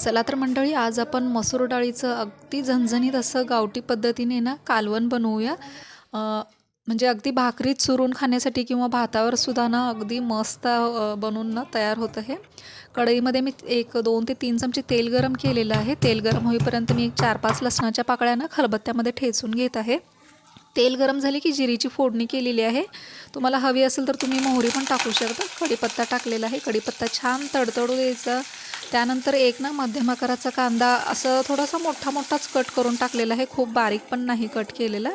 चला तर मंडळी आज आपण मसूर डाळीचं अगदी झणझणीत असं गावठी पद्धतीने ना कालवण बनवूया. म्हणजे अगदी भाकरीत चुरून खाण्यासाठी किंवा भातावर सुद्धा ना अगदी मस्त बनवून ना तयार होतं हे. कढईमध्ये मी एक दोन ते तीन चमचे तेल गरम केलेलं आहे. तेल गरम होईपर्यंत मी एक चार पाच लसणाच्या पाकळ्या ना खलबत्त्यामध्ये ठेचून घेत आहे. तेल गरम झाले की जिरीची फोडणी केलेली आहे. तुम्हाला हवी असेल तर तुम्ही मोहरी पण टाकू शकता. कढीपत्ता टाकलेला आहे. कढीपत्ता छान तडतडू द्यायचा. त्यानंतर एक ना मध्यम आकाराचा कांदा असं थोडासा मोठा मोठाच कट करून टाकलेला आहे. खूप बारीक पण नाही कट केलेला.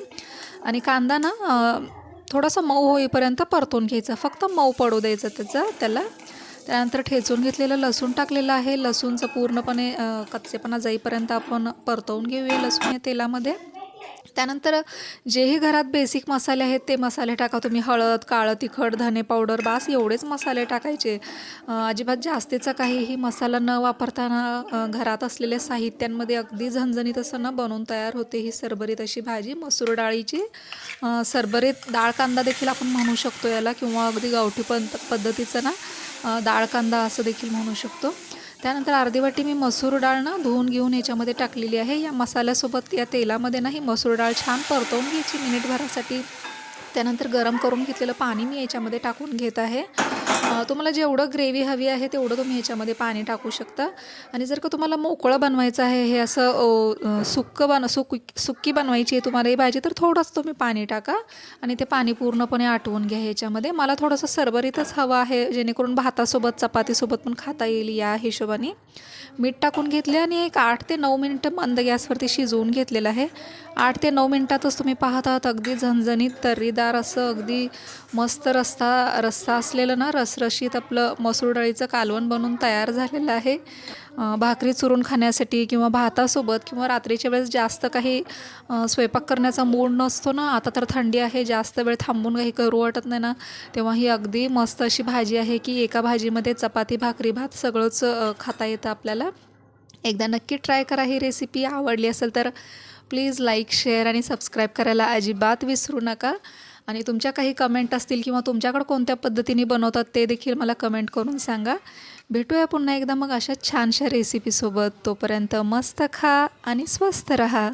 आणि कांदा ना थोडासा मऊ होईपर्यंत परतून घ्यायचा. फक्त मऊ पडू द्यायचं त्याचं त्याला. त्यानंतर ठेचून घेतलेलं लसूण टाकलेलं आहे. लसूणचं पूर्णपणे कच्चेपणा जाईपर्यंत आपण परतवून घेऊया लसूण या तेलामध्ये. त्यानंतर जेही घरात बेसिक मसाले आहेत ते मसाले टाका. तुम्ही हळद काळं तिखट धने पावडर बास एवढेच मसाले टाकायचे. अजिबात जास्तीचा काहीही मसाला न वापरताना घरात असलेल्या साहित्यांमध्ये अगदी झणझणीत असं ना बनवून तयार होते ही सरबरीत अशी भाजी. मसूर डाळीची सरबरीत डाळ कांदा देखील आपण म्हणू शकतो याला किंवा अगदी गावठी पंत पद्धतीचं ना डाळ कांदा असं देखील म्हणू शकतो. त्यानंतर अर्धी वाटी मी मसूर डाळ ना धुवून घेऊन याच्यामध्ये टाकलेली आहे. या मसाल्यासोबत या तेलामध्ये ना ही मसूर डाळ छान परतवून घ्यायची. मिनिटभरासाठी त्यानंतर गरम करून घेतलेलं पाणी मी याच्यामध्ये टाकून घेत आहे. तुम्हाला जेवढं ग्रेव्ही हवी आहे तेवढं तुम्ही ह्याच्यामध्ये पाणी टाकू शकता. आणि जर का तुम्हाला मोकळं बनवायचं आहे हे असं अं, सुक्कं बन सुक सुक्की बनवायची आहे तुम्हाला ही भाजी तर थोडंसं तुम्ही पाणी टाका. आणि ते पाणी पूर्णपणे आटवून घ्या ह्याच्यामध्ये. मला थोडंसं सरबरीतच हवं आहे जेणेकरून भातासोबत चपातीसोबत पण खाता येईल या हिशोबाने. मीठ टाकून घेतले आणि एक आठ ते नऊ मिनटं मंद गॅसवरती शिजवून घेतलेलं आहे. आठ ते नऊ मिनटातच तुम्ही पाहत आहात अगदी झणझणीत तर्रीदार असं अगदी मस्त रस्ता रस्ता असलेलं ना रसरशीत आपलं मसूर डाळीचं कालवण बनून तयार झालेलं आहे. भाकरी चुरून खाण्यासाठी किंवा भातासोबत किंवा रात्रीच्या वेळेस जास्त काही स्वयंपाक करण्याचा मूड नसतो ना आता तर थंडी आहे जास्त वेळ थांबून काही करू वाटत नाही ना. तेव्हा ही अगदी मस्त अशी भाजी आहे की एका भाजीमध्ये चपाती भाकरी भात सगळंच खाता येतं आपल्याला. एकदा नक्की ट्राय करा ही रेसिपी. आवडली असेल तर प्लीज लाईक शेअर आणि सबस्क्राईब करायला अजिबात विसरू नका. आणि तुमच्या काही कमेंट असतील किंवा तुमच्याकडं कोणत्या पद्धतीने बनवतात ते देखील मला कमेंट करून सांगा. भेटूया पुन्हा एकदा मग अशा छानशा रेसिपीसोबत तोपर्यंत मस्त खा आणि स्वस्त रहा.